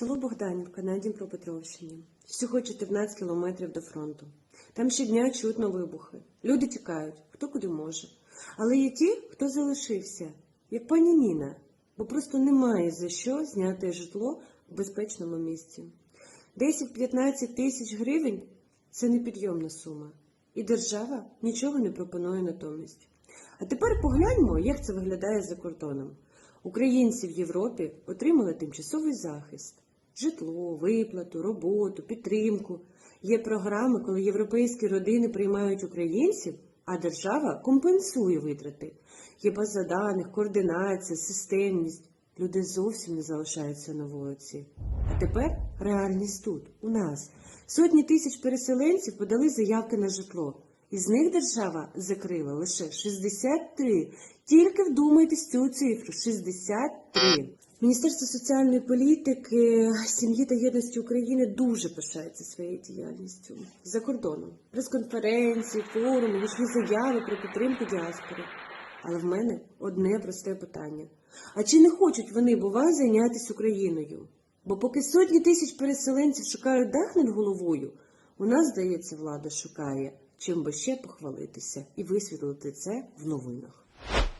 Село Богданівка на Дніпропетровщині. Всього 14 кілометрів до фронту. Там щодня чутно вибухи. Люди тікають, хто куди може. Але є ті, хто залишився, як пані Ніна, бо просто немає за що зняти житло в безпечному місці. 10-15 тисяч гривень це непідйомна сума. І держава нічого не пропонує натомість. А тепер погляньмо, як це виглядає за кордоном. Українці в Європі отримали тимчасовий захист, житло, виплату, роботу, підтримку. Є програми, коли європейські родини приймають українців, а держава компенсує витрати. Є база даних, координація, системність. Люди зовсім не залишаються на вулиці. А тепер реальність тут, у нас. Сотні тисяч переселенців подали заявки на житло. Із них держава закрила лише 63. Тільки вдумайтесь цю цифру 63. Міністерство соціальної політики, сім'ї та єдності України дуже пишається своєю діяльністю за кордоном. Прес-конференції, форуми, гучні заяви про підтримку діаспори. Але в мене одне просте питання: а чи не хочуть вони, буває, зайнятися Україною? Бо поки сотні тисяч переселенців шукають дах над головою, у нас, здається, влада шукає, чим би ще похвалитися і висвітлити це в новинах.